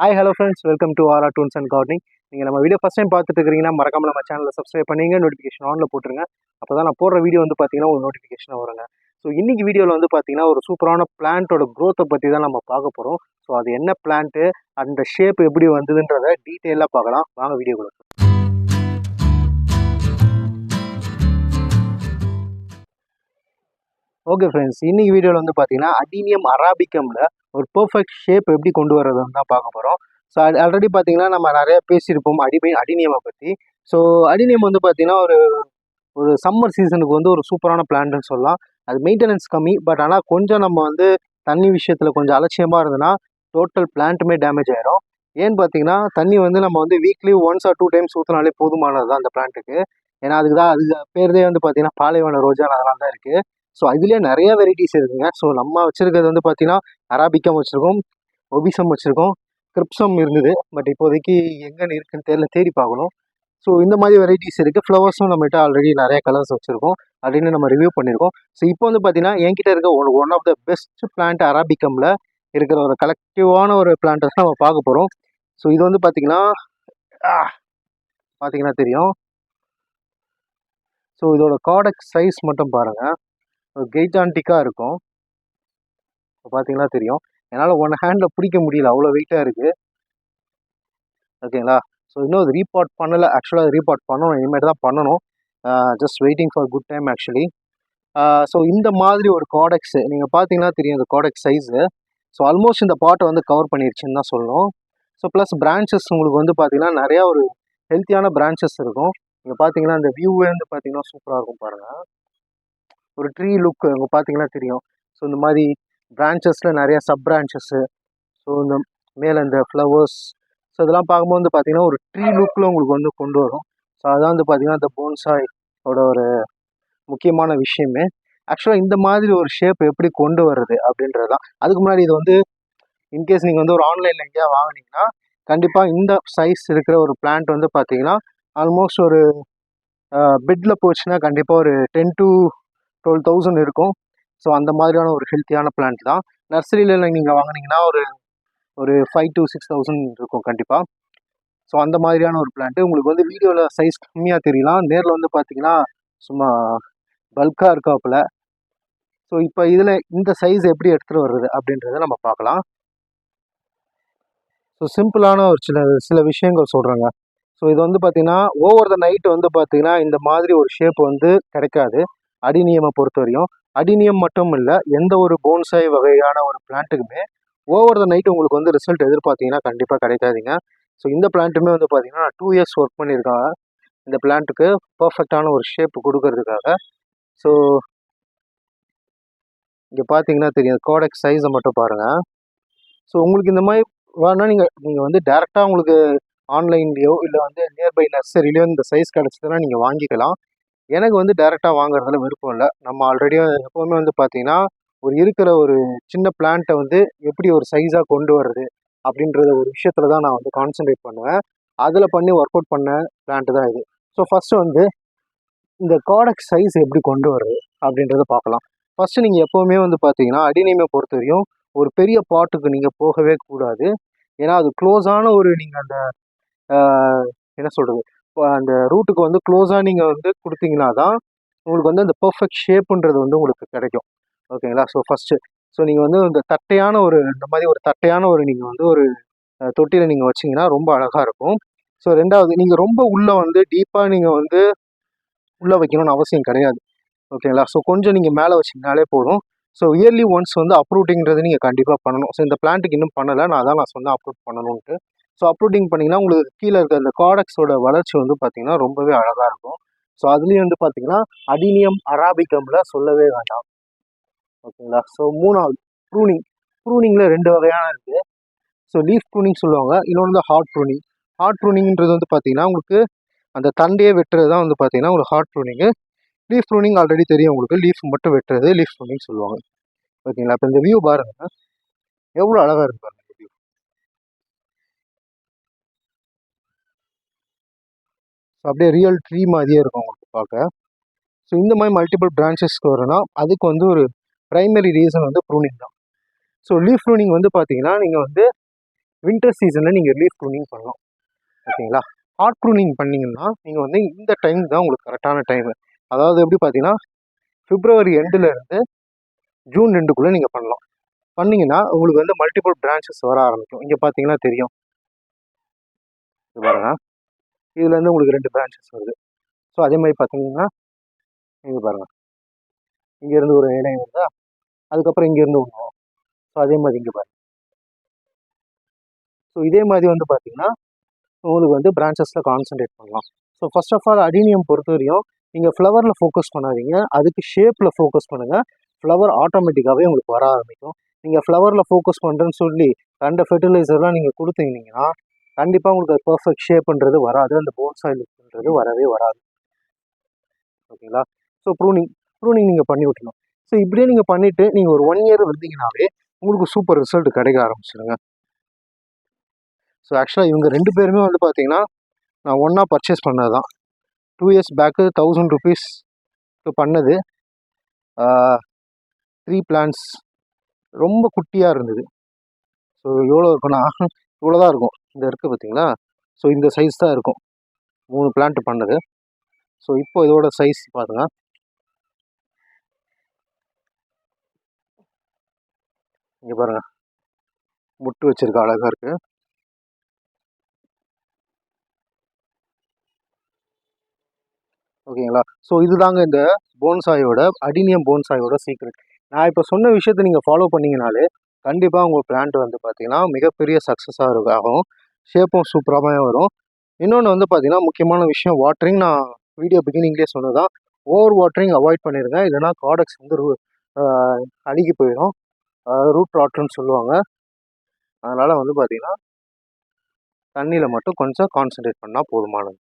Hi hello friends welcome to R toons and gardening நீங்கள் நம்ம video first time பார்த்துட்டு இருக்கிறீங்கன்னா மறக்காமல் நம்ம சேனலில் சப்ஸ்கிரைப் பண்ணிங்க நோட்டிஃபிகேஷன் ஆனில் போட்டுருங்க. அப்போ தான் நான் போடுற வீடியோ வந்து பார்த்தீங்கன்னா ஒரு நோட்டிஃபிகேஷன் வருங்க. ஸோ இன்னைக்கு வீடியோவில் வந்து பார்த்தீங்கன்னா ஒரு சூப்பரான பிளான்ட்டோட க்ரோத்தை பற்றி தான் நம்ம பார்க்க போகிறோம் ஸோ அது என்ன பிளான்ட்டு அந்த ஷேப் எப்படி வந்ததுன்றதை டீட்டெயிலாக பார்க்கலாம். வாங்க வீடியோக்குள்ள ஓகே ஃப்ரெண்ட்ஸ் இன்னைக்கு வீடியோவில் வந்து பார்த்தீங்கன்னா அடீனியம் அராபிக்கமில் ஒரு பர்ஃபெக்ட் ஷேப் எப்படி கொண்டு வர்றதுன்னு தான் பார்க்க போகிறோம் ஸோ ஆல்ரெடி பார்த்தீங்கன்னா நம்ம நிறையா பேசியிருப்போம் அடிமை அடினியமை பற்றி ஸோ அடினியம் வந்து பார்த்தீங்கன்னா ஒரு ஒரு சம்மர் சீசனுக்கு வந்து ஒரு சூப்பரான பிளான்ட்னு சொல்லலாம். அது மெயின்டெனன்ஸ் கம்மி பட் ஆனால் கொஞ்சம் நம்ம வந்து தண்ணி விஷயத்தில் கொஞ்சம் அலட்சியமாக இருந்ததுன்னா டோட்டல் பிளான்ட்டுமே டேமேஜ் ஆகிடும் ஏன்னு பார்த்தீங்கன்னா தண்ணி வந்து நம்ம வந்து weekly once or two times ஊற்றினாலே போதுமானது தான் அந்த பிளான்ட்டுக்கு ஏன்னா அதுக்கு தான் அதுக்கு பேர்தே வந்து பார்த்தீங்கன்னா பாலைவன ரோஜா அதெல்லாம் தான் இருக்குது ஸோ இதுலேயே நிறைய வெரைட்டிஸ் இருக்குங்க. ஸோ நம்ம வச்சுருக்கிறது வந்து பார்த்தீங்கன்னா அராபிக்கம் வச்சுருக்கோம் ஒபிசம் வச்சுருக்கோம் கிரிப்சம் இருந்தது. பட் இப்போதைக்கு எங்கேன்னு இருக்குன்னு தெரியல தேடி பார்க்கணும். ஸோ இந்த மாதிரி வெரைட்டிஸ் இருக்குது ஃப்ளவர்ஸும் நம்மகிட்ட ஆல்ரெடி நிறைய கலர்ஸ் வச்சுருக்கோம். அப்படின்னு நம்ம ரிவ்யூ பண்ணியிருக்கோம். ஸோ இப்போ வந்து பார்த்தீங்கன்னா என்கிட்ட இருக்க one one of the best plant அராபிக்கமில் இருக்கிற ஒரு கலெக்டிவான ஒரு பிளான்ட்டை தான் நம்ம பார்க்க போகிறோம் ஸோ இது வந்து பார்த்திங்கன்னா பார்த்தீங்கன்னா தெரியும். ஸோ இதோட காடக் சைஸ் மட்டும் பாருங்கள் கெய்டான்டிக்காக இருக்கும். இப்போ பார்த்தீங்கன்னா தெரியும். என்னால் ஒன் ஹேண்டில் பிடிக்க முடியல. அவ்வளோ வெயிட்டாக இருக்குது ஓகேங்களா? ஸோ இன்னும் அது ரீபார்ட் பண்ணலை. ஆக்சுவலாக ரீபார்ட் பண்ணணும். இனிமேட்டு தான் பண்ணணும். Just waiting for good time actually so இந்த மாதிரி ஒரு காடெக்ஸு நீங்கள் பார்த்தீங்கன்னா தெரியும் இந்த காடெக்ஸ் சைஸு ஸோ ஆல்மோஸ்ட் இந்த பாட்டை வந்து கவர் பண்ணிருச்சுன்னு தான் சொல்லணும். ஸோ ப்ளஸ் பிரான்ச்சஸ் உங்களுக்கு வந்து பார்த்தீங்கன்னா நிறையா ஒரு ஹெல்த்தியான பிரான்ச்சஸ் இருக்கும். நீங்கள் பார்த்தீங்கன்னா இந்த வியூவே வந்து பார்த்தீங்கன்னா சூப்பராக இருக்கும் பாருங்கள் ஒரு ட்ரீ லுக் அங்கே பார்த்தீங்கன்னா தெரியும். ஸோ இந்த மாதிரி பிரான்ச்சஸில் நிறையா சப் பிரான்ச்சஸ்ஸு ஸோ இந்த மேலே இந்த ஃப்ளவர்ஸ் ஸோ இதெல்லாம் பார்க்கும்போது வந்து பார்த்தீங்கன்னா ஒரு ட்ரீ லுக்கில் உங்களுக்கு வந்து கொண்டு வரும். ஸோ அதான் வந்து பார்த்தீங்கன்னா இந்த போன்சாயோட ஒரு முக்கியமான விஷயமே. ஆக்சுவலாக இந்த மாதிரி ஒரு ஷேப் எப்படி கொண்டு வர்றது அப்படின்றது தான் அதுக்கு முன்னாடி இது வந்து இன்கேஸ் நீங்கள் வந்து ஒரு ஆன்லைனில் எங்கேயா வாங்கினீங்கன்னா கண்டிப்பாக இந்த சைஸ் இருக்கிற ஒரு பிளான்ட் வந்து பார்த்தீங்கன்னா ஆல்மோஸ்ட் ஒரு பெட்டில் போச்சுன்னா கண்டிப்பாக ஒரு டென் டு டுவெல் தௌசண்ட் இருக்கும். ஸோ அந்த மாதிரியான ஒரு ஹெல்த்தியான பிளான்ட் தான். நர்சரியில் நீங்கள் வாங்கினீங்கன்னா ஒரு ஒரு ஃபைவ் டு சிக்ஸ் தௌசண்ட் இருக்கும் கண்டிப்பாக ஸோ அந்த மாதிரியான ஒரு பிளான்ட்டு உங்களுக்கு வந்து வீடியோவில் சைஸ் கம்மியாக தெரியலாம். நேரில் வந்து பார்த்தீங்கன்னா சும்மா பல்காக இருக்காப்புல. ஸோ இப்போ இதில் இந்த சைஸ் எப்படி எடுத்துகிட்டு வர்றது அப்படின்றத நம்ம பார்க்கலாம். ஸோ சிம்பிளான ஒரு சில சில விஷயங்கள் சொல்கிறேங்க ஸோ இது வந்து பார்த்திங்கன்னா ஓவர் த நைட் வந்து பார்த்தீங்கன்னா இந்த மாதிரி ஒரு ஷேப் வந்து கிடைக்காது. அடிநியமை பொறுத்த வரையும் அடிநியம் மட்டும் இல்லை எந்த ஒரு போன்சாய் வகையான ஒரு பிளான்ட்டுக்குமே ஓவர் த நைட் உங்களுக்கு வந்து ரிசல்ட் எதிர்பார்த்தீங்கன்னா கண்டிப்பாக கிடைக்காதீங்க. ஸோ இந்த பிளான்ட்டுமே வந்து பார்த்தீங்கன்னா டூ இயர்ஸ் ஒர்க் பண்ணியிருக்காங்க. இந்த பிளான்ட்டுக்கு பர்ஃபெக்டான ஒரு ஷேப் கொடுக்கறதுக்காக. ஸோ இங்கே பார்த்தீங்கன்னா தெரியும் கோடெக் சைஸை மட்டும் பாருங்கள் ஸோ உங்களுக்கு இந்த மாதிரி வேணா நீங்கள் நீங்கள் வந்து டேரெக்டாக உங்களுக்கு ஆன்லைன்லேயோ இல்லை வந்து நியர்பை நர்சரிலையோ இந்த சைஸ் கிடச்சதுன்னா நீங்கள் வாங்கிக்கலாம். எனக்கு வந்து டேரெக்டாக வாங்குறதுல விருப்பம் இல்லை. நம்ம ஆல்ரெடி எப்போவுமே வந்து பார்த்தீங்கன்னா ஒரு இருக்கிற ஒரு சின்ன பிளான்ட்டை வந்து எப்படி ஒரு சைஸாக கொண்டு வர்றது அப்படின்றத ஒரு விஷயத்தில் தான் நான் வந்து கான்சென்ட்ரேட் பண்ணுவேன். அதில் பண்ணி ஒர்க் அவுட் பண்ண பிளான்ட்டு தான் இது. ஸோ ஃபஸ்ட்டு வந்து இந்த காடக் சைஸ் எப்படி கொண்டு வர்றது அப்படின்றத பார்க்கலாம் ஃபஸ்ட்டு நீங்கள் எப்போவுமே வந்து பார்த்தீங்கன்னா அடிநீமை பொறுத்த வரையும் ஒரு பெரிய பாட்டுக்கு நீங்கள் போகவே கூடாது. ஏன்னா அது க்ளோஸான ஒரு நீங்கள் அந்த என்ன சொல்கிறது அந்த ரூட்டுக்கு வந்து க்ளோஸாக நீங்கள் வந்து கொடுத்தீங்கன்னா தான் உங்களுக்கு வந்து அந்த பர்ஃபெக்ட் ஷேப்புன்றது வந்து உங்களுக்கு கிடைக்கும். ஓகேங்களா? ஸோ ஃபஸ்ட்டு ஸோ நீங்கள் வந்து இந்த தட்டையான ஒரு இந்த மாதிரி ஒரு தட்டையான ஒரு நீங்கள் வந்து ஒரு தொட்டியில் நீங்கள் வச்சிங்கன்னா ரொம்ப அழகாக இருக்கும். ஸோ ரெண்டாவது நீங்கள் ரொம்ப உள்ளே வந்து டீப்பாக நீங்கள் வந்து உள்ளே வைக்கணும்னு அவசியம் கிடையாது. ஓகேங்களா? ஸோ கொஞ்சம் நீங்கள் மேலே வச்சிங்கனாலே போதும். ஸோ இயர்லி ஒன்ஸ் வந்து அப்ரூட்டிங்கிறது நீங்கள் கண்டிப்பாக பண்ணணும். ஸோ இந்த பிளான்ட்டுக்கு இன்னும் பண்ணலை. நான் தான் நான் சொன்னேன் அப்ரூட் பண்ணணுன்ட்டு ஸோ அப்ரூட்டிங் பண்ணிங்கன்னா உங்களுக்கு கீழே இருக்க அந்த காடக்ஸோட வளர்ச்சி வந்து பார்த்திங்கன்னா ரொம்பவே அழகாக இருக்கும். ஸோ அதுலேயும் வந்து பார்த்திங்கன்னா அடினியம் அராபிக்கமில் சொல்லவே வேண்டாம். ஓகேங்களா? ஸோ மூணாவது ப்ரூனிங் ப்ரூனிங்கில் ரெண்டு வகையான இருக்குது ஸோ லீஃப் ப்ரூனிங் சொல்லுவாங்க. இன்னொன்று வந்து ஹார்ட் ப்ரூனிங் ஹார்ட் ப்ரூனிங்கிறது வந்து பார்த்திங்கன்னா உங்களுக்கு அந்த தண்டையே வெட்டுறது தான் வந்து பார்த்திங்கன்னா உங்களுக்கு hard pruning leaf pruning already தெரியும் உங்களுக்கு. லீஃப் மட்டும் வெட்டுறது லீஃப் ப்ரூனிங் சொல்லுவாங்க. ஓகேங்களா? இப்போ இந்த வியூ பாருங்கள் எவ்வளோ அழகாக இருக்கு பாருங்க இந்த வியூ ஸோ அப்படியே ரியல் ட்ரீ மாதிரியே இருக்கும் உங்களுக்கு பார்க்க. ஸோ இந்த மாதிரி மல்டிபிள் பிரான்ச்சஸ்க்கு வரும்னா அதுக்கு வந்து ஒரு ப்ரைமரி ரீசன் வந்து ப்ரூனிங் தான். ஸோ லீஃப் ப்ரூனிங் வந்து பார்த்தீங்கன்னா நீங்கள் வந்து வின்டர் சீசனில் நீங்கள் லீஃப் ப்ரூனிங் பண்ணலாம். ஓகேங்களா? ஹார்ட் ப்ரூனிங் பண்ணிங்கன்னா நீங்கள் வந்து இந்த டைம் தான் உங்களுக்கு கரெக்டான டைமு அதாவது எப்படி பார்த்தீங்கன்னா பிப்ரவரி எண்டில் இருந்து ஜூன் ரெண்டுக்குள்ளே நீங்கள் பண்ணலாம். பண்ணிங்கன்னா உங்களுக்கு வந்து மல்டிபிள் பிரான்ச்சஸ் வர ஆரம்பிக்கும். இங்கே பார்த்தீங்கன்னா தெரியும். பாருங்கள் இதுலேருந்து உங்களுக்கு ரெண்டு பிரான்ச்சஸ் வருது. ஸோ அதே மாதிரி பார்த்தீங்கன்னா இங்கே பாருங்கள் இங்கேருந்து ஒரு இலை வருதா? அதுக்கப்புறம் இங்கேருந்து ஒன்று ஸோ அதே மாதிரி இங்கே பாருங்கள் ஸோ இதே மாதிரி வந்து பார்த்தீங்கன்னா உங்களுக்கு வந்து பிரான்ச்சஸில் கான்சென்ட்ரேட் பண்ணலாம். So first of all adenium பொறுத்த வரையும் நீங்கள் ஃப்ளவரில் ஃபோக்கஸ் பண்ணாதீங்க. அதுக்கு ஷேப்பில் ஃபோக்கஸ் பண்ணுங்கள் ஃப்ளவர் ஆட்டோமேட்டிக்காகவே உங்களுக்கு வர ஆரம்பிக்கும். நீங்கள் ஃப்ளவரில் ஃபோக்கஸ் பண்ணுறேன்னு சொல்லி கண்ட ஃபெர்டிலைசர்லாம் நீங்கள் கொடுத்தீங்கன்னா கண்டிப்பாக உங்களுக்கு அது பர்ஃபெக்ட் ஷேப்புன்றது வராது. அந்த போன் சாயில்ன்றது வரவே வராது. ஓகேங்களா? ஸோ ப்ரூனிங் ப்ரூனிங் நீங்கள் பண்ணி விட்டணும் ஸோ இப்படியே நீங்கள் பண்ணிவிட்டு நீங்கள் ஒரு ஒன் இயர் வந்தீங்கன்னாவே உங்களுக்கு சூப்பர் ரிசல்ட் கிடைக்க ஆரம்பிச்சிடுங்க ஸோ ஆக்சுவலாக இவங்க ரெண்டு பேருமே வந்து பார்த்தீங்கன்னா நான் ஒன்றா பர்ச்சேஸ் பண்ணது தான் two years back thousand rupees பண்ணது. த்ரீ பிளான்ஸ் ரொம்ப குட்டியாக இருந்தது. ஸோ எவ்வளோ இருக்குன்னா இவ்வளோ தான் இருக்கும். இந்த இருக்குது பார்த்தீங்களா ஸோ இந்த சைஸ் தான் இருக்கும். மூணு பிளான்ட் பண்ணது. ஸோ இப்போ இதோட சைஸ் பாருங்க. இங்கே பாருங்க. முட்டு வச்சிருக்க அழகாக இருக்குது ஓகேங்களா? ஸோ இதுதாங்க இந்த போன்சாயோட அடினியம் போன்சாயோட சீக்ரெட் நான் இப்போ சொன்ன விஷயத்தை நீங்கள் ஃபாலோ பண்ணிங்கனாலே கண்டிப்பாக உங்கள் பிளான்ட் வந்து பார்த்தீங்கன்னா மிகப்பெரிய சக்ஸஸாக இருக்கும். ஷேப்பும் சூப்பராகவே வரும். இன்னொன்று வந்து பார்த்தீங்கன்னா முக்கியமான விஷயம் வாட்டரிங் நான் வீடியோ பிகினிங்லேயே சொன்னதான் ஓவர் வாட்டரிங் அவாய்ட் பண்ணிடுங்க இல்லைனா காடக்ஸ் வந்து ரூ அழுகி போயிடும். ரூட் ராட்னு சொல்லுவாங்க. அதனால் வந்து பார்த்திங்கன்னா தண்ணியில் மட்டும் கொஞ்சம் கான்சென்ட்ரேட் பண்ணால் போதுமானது.